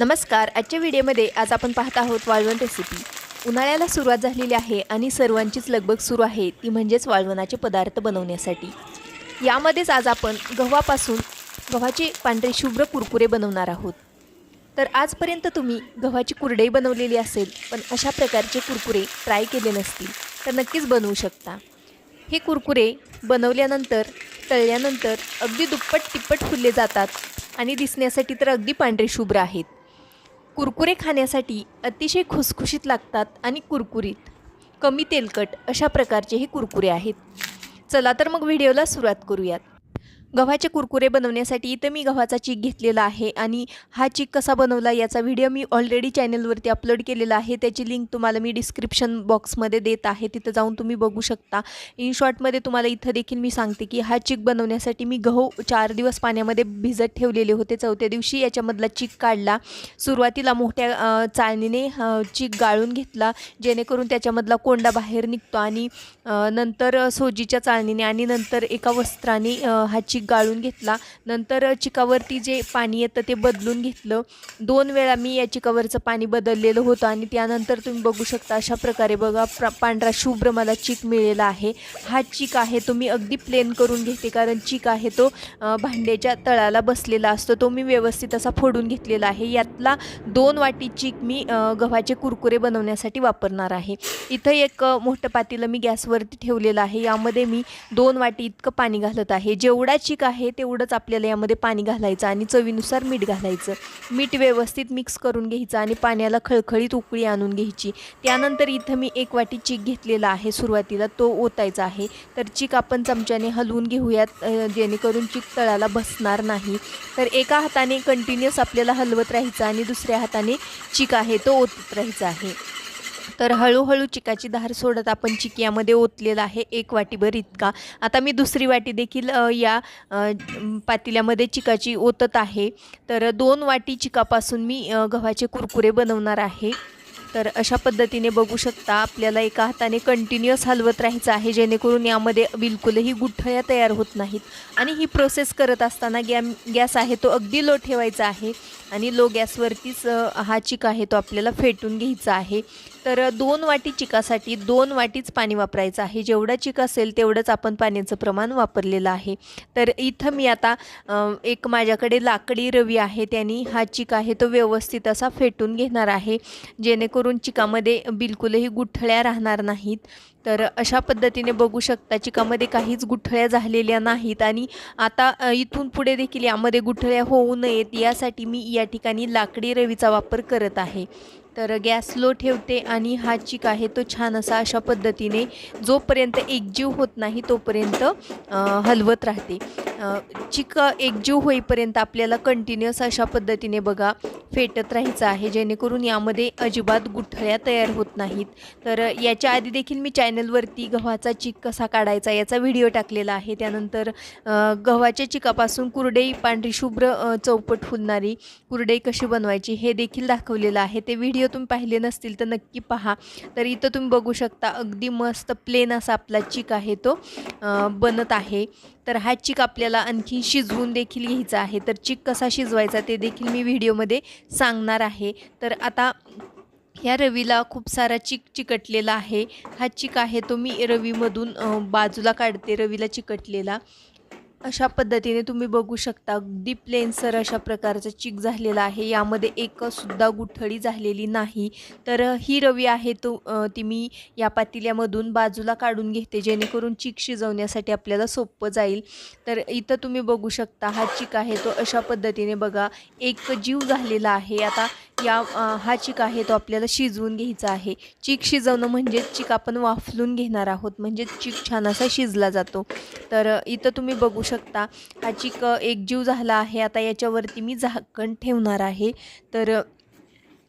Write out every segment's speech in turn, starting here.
नमस्कार आजच्या व्हिडिओमध्ये आज आपण पाहत आहोत वाळवण रेसिपी उन्हाळ्याला सुरुवात झालेली आहे आणि सर्वांचीच लगबग सुरू आहे ती म्हणजेच वाळवणाचे पदार्थ बनवण्यासाठी. यामध्येच आज आपण गव्हापासून गव्हाचे पांढरे शुभ्र कुरकुरे बनवणार आहोत. तर आजपर्यंत तुम्ही गव्हाची कुरडई बनवलेली असेल पण अशा प्रकारचे कुरकुरे ट्राय केले नसतील तर नक्कीच बनवू शकता. हे कुरकुरे बनवल्यानंतर तळल्यानंतर अगदी दुप्पट तिप्पट फुलले जातात आणि दिसण्यासाठी तर अगदी पांढरे शुभ्र आहेत. कुरकुरे खाण्यासाठी अतिशय खुसखुशीत लागतात आणि कुरकुरीत. कमी तेलकट अशा प्रकारचे हे कुरकुरे आहेत. चला तर मग व्हिडिओला सुरुवात करूयात. गव्हाचे कुरकुरे बनवण्यासाठी इथं मी गव्हाचा चीक घेतलेला आहे आणि हा चीक कसा बनवला याचा व्हिडिओ मी ऑलरेडी चॅनलवरती अपलोड केलेला आहे. त्याची लिंक तुम्हाला मी डिस्क्रिप्शन बॉक्समध्ये देत आहे. तिथं जाऊन तुम्ही बघू शकता. इन शॉर्टमध्ये तुम्हाला इथं देखील मी सांगते की हा चीक बनवण्यासाठी मी गहू चार दिवस पाण्यामध्ये भिजत ठेवलेले होते. चौथ्या दिवशी याच्यामधला चीक काढला. सुरुवातीला मोठ्या चाळणीने चीक गाळून घेतला. जेणेकरून त्याच्यामधला कोंडा बाहेर निघतो आणि नंतर सोजीच्या चाळणीने आणि नंतर एका वस्त्राने हा चीक गाळून घेतला. नंतर चिकावरती जे पाणी येतं ते बदलून घेतलं. दोन वेळा मी या चिकावरचं पाणी बदललेलं होतं आणि त्यानंतर तुम्ही बघू शकता अशा प्रकारे बघा प्र पांढरा शुभ्र मला चिक मिळेला आहे. हा चिक आहे तो मी अगदी प्लेन करून घेते कारण चीक आहे तो भांड्याच्या तळाला बसलेला असतो. तो मी व्यवस्थित असा फोडून घेतलेला आहे. यातला दोन वाटी चीक मी गव्हाचे कुरकुरे बनवण्यासाठी वापरणार आहे. इथं एक मोठं पातेलं मी गॅसवरती ठेवलेलं आहे. यामध्ये मी दोन वाटी इतकं पाणी घालत आहे. जेवढा चीक आहे तेवढंच आपल्याला यामध्ये पाणी घालायचं आणि चवीनुसार मीठ घालायचं. मीठ व्यवस्थित मिक्स करून घ्यायचं आणि पाण्याला खळखळीत उकळी आणून घ्यायची. त्यानंतर इथं मी एक वाटी चीक घेतलेला आहे सुरुवातीला तो ओतायचा आहे. तर चीक आपण चमच्याने हलवून घेऊयात जेणेकरून चीक तळाला बसणार नाही. तर एका हाताने कंटिन्युअस आपल्याला हलवत राहायचं आणि दुसऱ्या हाताने चीक आहे तो ओतत राहायचा आहे. तर हळूहळू चिकाची धार सोडत आपण चिक यामध्ये ओतलेला आहे एक वाटीभर इतका. आता मी दुसरी वाटी देखील या पातेल्यामध्ये चिकाची ओतत आहे. तर दोन वाटी चिकापासून मी गव्हाचे कुरकुरे बनवणार आहे. तर अशा पद्धतीने बघू शकता आपल्याला एका हाताने कंटिन्युअस हलवत राहायचं आहे जेणेकरून यामध्ये बिलकुलही गुठळ्या तयार होत नाहीत. आणि ही प्रोसेस करत असताना गॅ गॅस आहे तो अगदी लो ठेवायचा आहे. आणि लो गॅसवरतीच हा चिक आहे तो आपल्याला फेटून घ्यायचा आहे. तर दोन वाटी चिकासाठी दोन वाटीच पाणी वापरायचं आहे. जेवढा चिक असेल तेवढंच आपण पाण्याचं प्रमाण वापरलेलं आहे. तर इथं मी आता एक माझ्याकडे लाकडी रवी आहे. त्यांनी हा चिक आहे तो व्यवस्थित असा फेटून घेणार आहे. जेणेकरून चिकामध्ये बिलकुलही गुठळ्या राहणार नाहीत. तर अशा पद्धतीने बघू शकता चिकामध्ये काहीच गुठळ्या झालेल्या नाहीत आणि आता इथून पुढे देखील यामध्ये गुठळ्या होऊ नयेत. यासाठी मी या ठिकाणी लाकडी रवीचा वापर करत आहे. तर गॅस लो ठेवते आणि हा चिक आहे तो छान असा अशा पद्धतीने जोपर्यंत एकजीव होत नाही तोपर्यंत हलवत राहते. चिक एकजीव होईपर्यंत आपल्याला कंटिन्युअस अशा पद्धतीने बघा फेटत राहायचं आहे. जेणेकरून यामध्ये अजिबात गुठळ्या तयार होत नाहीत. तर याच्या आधी देखील मी चॅनलवरती गव्हाचा चिक कसा काढायचा याचा व्हिडिओ टाकलेला आहे. त्यानंतर गव्हाच्या चिकापासून कुरडई पांढरी शुभ्र चौपट फुलणारी कुरडई कशी बनवायची हे देखील दाखवलेलं आहे. ते व्हिडिओ तुम्ही पाहिले नसतील तर नक्की पहा. तर इथं तुम्ही बघू शकता अगदी मस्त प्लेन असा आपला चिक आहे तो बनत आहे. तर हा चिक आपल्याला आणखी शिजवून देखील घ्यायचा आहे. तर चिक कसा शिजवायचा ते देखील मी व्हिडिओमध्ये सांगणार आहे. तर आता ह्या रवीला खूप सारा चिक चिकटलेला आहे. हा चिक आहे तो मी रवीमधून बाजूला काढते रवीला चिकटलेला. अशा पद्धतीने तुम्ही बघू शकता अगदी प्लेनसर अशा प्रकारचा चिक झालेला आहे. यामध्ये एकसुद्धा गुठळी झालेली नाही. तर ही रवी आहे तो ती मी या पातेल्यामधून बाजूला काढून घेते जेणेकरून चिक शिजवण्यासाठी आपल्याला सोपं जाईल. तर इथं तुम्ही बघू शकता हा चिक आहे तो अशा पद्धतीने बघा एक जीव झालेला आहे. आता या हा चिक आहे तो आपल्याला शिजवून घ्यायचा आहे. चिक शिजवणं म्हणजेच चिक आपण वाफलून घेणार आहोत. म्हणजे चिक छान असा शिजला जातो. तर इथं तुम्ही बघू शकता हा चिक एकजीव झाला आहे. आता याच्यावरती मी झाकण ठेवणार आहे. तर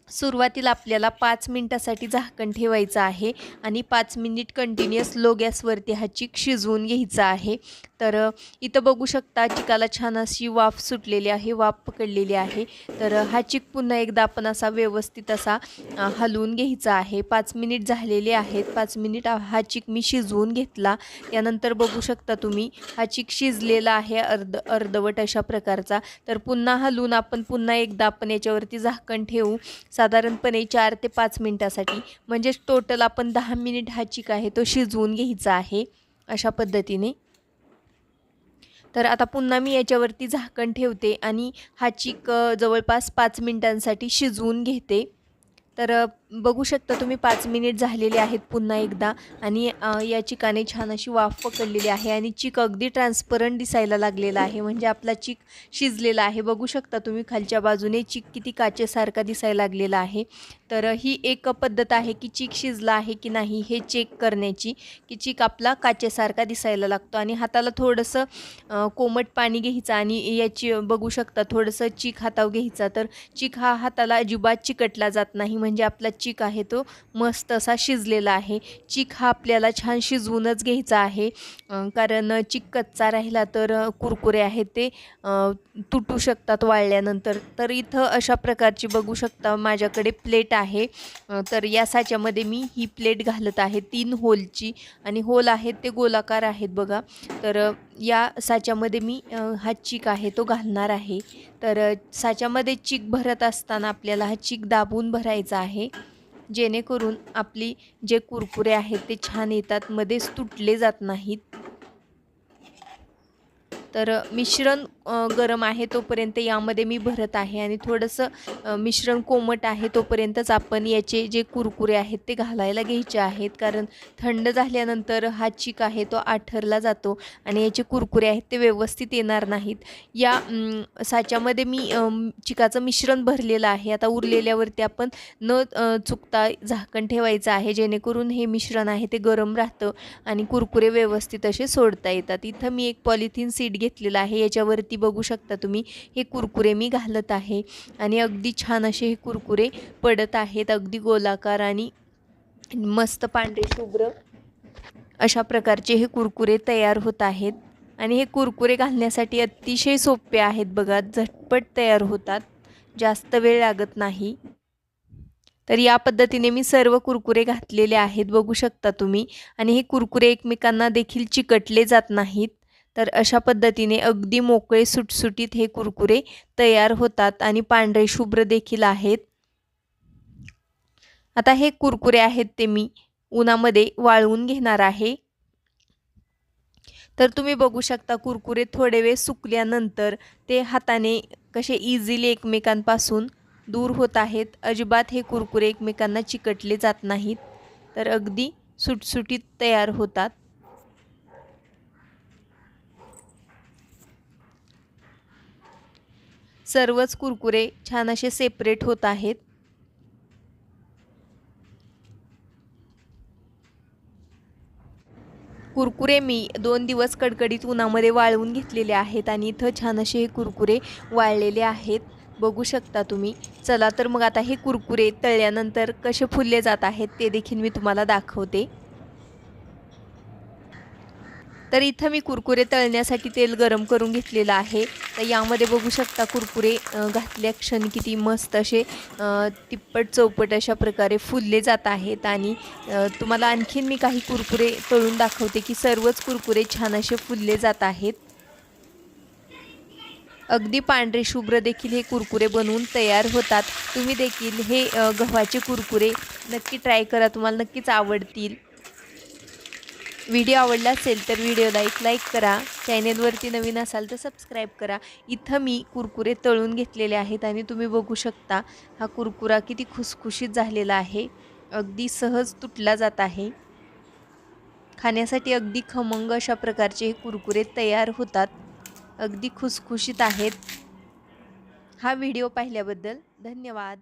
सुरुवातीला आपल्याला पाच मिनटासाठी झाकण ठेवायचं आहे. आणि पाच मिनिट कंटिन्युअस लो गॅसवरती हा चिक शिजवून घ्यायचा आहे. तर इथं बघू शकता चिकाला छान अशी वाफ सुटलेली आहे वाफ पकडलेली आहे. तर हा चिक पुन्हा एकदा आपण असा व्यवस्थित असा हलवून घ्यायचा आहे. पाच मिनिट झालेले आहेत. पाच मिनिट हा- चिक मी शिजवून घेतला. त्यानंतर बघू शकता तुम्ही हा चिक शिजलेला आहे अर्ध अर्धवट अशा प्रकारचा. तर पुन्हा हलवून आपण पुन्हा एकदा आपण याच्यावरती झाकण ठेवू. साधारणपणे चार ते पाच मिनिटासाठी. म्हणजेच टोटल आपण दहा मिनिट हा चिक आहे तो शिजवून घ्यायचा आहे अशा पद्धतीने. तर आता पुन्हा मी याच्यावरती झाकण ठेवते आणि हा चिक जवळपास पाच मिनटांसाठी शिजवून घेते. तर बघू शकता तुम्ही पाच मिनिट झालेले आहेत पुन्हा एकदा. आणि या चिकाने छान अशी वाफ पकडलेली आहे आणि चिक अगदी ट्रान्सपरंट दिसायला लागलेला आहे. म्हणजे आपला चिक शिजलेला आहे. बघू शकता तुम्ही खालच्या बाजूने चिक किती काचेसारखा दिसायला लागलेला आहे. तर ही एक पद्धत आहे की चिक शिजला आहे की नाही हे चेक करण्याची की चिक आपला काचेसारखा दिसायला लागतो. आणि हाताला थोडंसं कोमट पाणी घ्यायचं आणि याची बघू शकता थोडंसं चिक हातावर घ्यायचा. तर चिक हा हाताला अजिबात चिकटला जात नाही. म्हणजे आपला चिक आहे तो मस्त असा शिजलेला आहे. चिक हा आपल्याला छान शिजवूनच घ्यायचा आहे. कारण चिक कच्चा राहिला तर कुरकुरे आहेत ते तुटू शकतात वाळल्यानंतर. तर इथं अशा प्रकारची बघू शकता माझ्याकडे प्लेट आहे. तर या साच्यामध्ये मी ही प्लेट घालत आहे. तीन होलची आणि होल आहेत ते गोलाकार आहेत बघा. तर या साच्यामध्ये मी हा चिक आहे तो घालणार आहे. तर साच्यामध्ये चिक भरत असताना आपल्याला हा चिक दाबून भरायचा आहे. जेणेकरून आपली जे कुरकुरे आहेत ते छान येतात मध्येच तुटले जात नाहीत. तर मिश्रण गरम आहे तोपर्यंत यामध्ये मी भरत आहे आणि थोडंसं मिश्रण कोमट आहे तोपर्यंतच आपण याचे जे कुरकुरे आहेत ते घालायला घ्यायचे आहेत. कारण थंड झाल्यानंतर हा चिक आहे तो आठरला जातो आणि याचे कुरकुरे आहेत ते व्यवस्थित येणार नाहीत. या साच्यामध्ये मी चिकाचं मिश्रण भरलेलं आहे. आता उरलेल्यावरती आपण न चुकता झाकण ठेवायचं आहे. जेणेकरून हे मिश्रण आहे ते गरम राहतं आणि कुरकुरे व्यवस्थित असे सोडता येतात. इथं मी एक पॉलिथिन सीट घेतलेलं आहे. याच्यावरती बघू शकता तुम्ही. हे कुरकुरे मी घालत आहे आणि अगदी छान असे हे कुरकुरे पडत आहेत. अगदी गोलाकार आणि मस्त पांढरे शुभ्र अशा प्रकारचे हे कुरकुरे तयार होत आहेत. आणि हे कुरकुरे घालण्यासाठी अतिशय सोपे आहेत बघा झटपट तयार होतात. जास्त वेळ लागत नाही. तर या पद्धतीने मी सर्व कुरकुरे घातलेले आहेत बघू शकता तुम्ही. आणि हे कुरकुरे एकमेकांना देखील चिकटले जात नाहीत. तर अशा पद्धतीने अगदी मोकळे सुटसुटीत हे कुरकुरे तयार होतात आणि पांढरे शुभ्र देखील आहेत. आता हे कुरकुरे आहेत ते मी उन्हामध्ये वाळवून घेणार आहे. तर तुम्ही बघू शकता कुरकुरे थोडे वेळ सुकल्यानंतर ते हाताने कसे इझिली एकमेकांपासून दूर होत आहेत. अजिबात हे कुरकुरे एकमेकांना चिकटले जात नाहीत. तर अगदी सुटसुटीत तयार होतात. सर्वच कुरकुरे छान असे सेपरेट होत आहेत. कुरकुरे मी दोन दिवस कडकडीत उन्हामध्ये वाळवून घेतलेले आहेत आणि इथं छान असे हे कुरकुरे वाळलेले आहेत. बघू शकता तुम्ही. चला तर मग आता हे कुरकुरे तळल्यानंतर कसे फुलले जात आहेत ते देखील मी तुम्हाला दाखवते. तर इथं मी कुरकुरे तळण्यासाठी तेल गरम करून घेतलेलं आहे. तर यामध्ये बघू शकता कुरकुरे घातल्या क्षण किती मस्त असे तिप्पट चौपट अशा प्रकारे फुलले जात आहेत आणि तुम्हाला आणखीन मी काही कुरकुरे तळून दाखवते की सर्वच कुरकुरे छान असे फुलले जात आहेत. अगदी पांढरे शुभ्र देखील हे कुरकुरे बनवून तयार होतात. तुम्ही देखील हे गव्हाचे कुरकुरे नक्की ट्राय करा तुम्हाला नक्कीच आवडतील. व्हिडिओ आवडला असेल तर व्हिडिओला एक लाईक करा. चॅनेलवरती नवीन असाल तर सबस्क्राईब करा. इथं मी कुरकुरे तळून घेतलेले आहेत आणि तुम्ही बघू शकता हा कुरकुरा किती खुसखुशीत झालेला आहे. अगदी सहज तुटला जात आहे. खाण्यासाठी अगदी खमंग अशा प्रकारचे हे कुरकुरे तयार होतात. अगदी खुसखुशीत आहेत. हा व्हिडिओ पाहिल्याबद्दल धन्यवाद.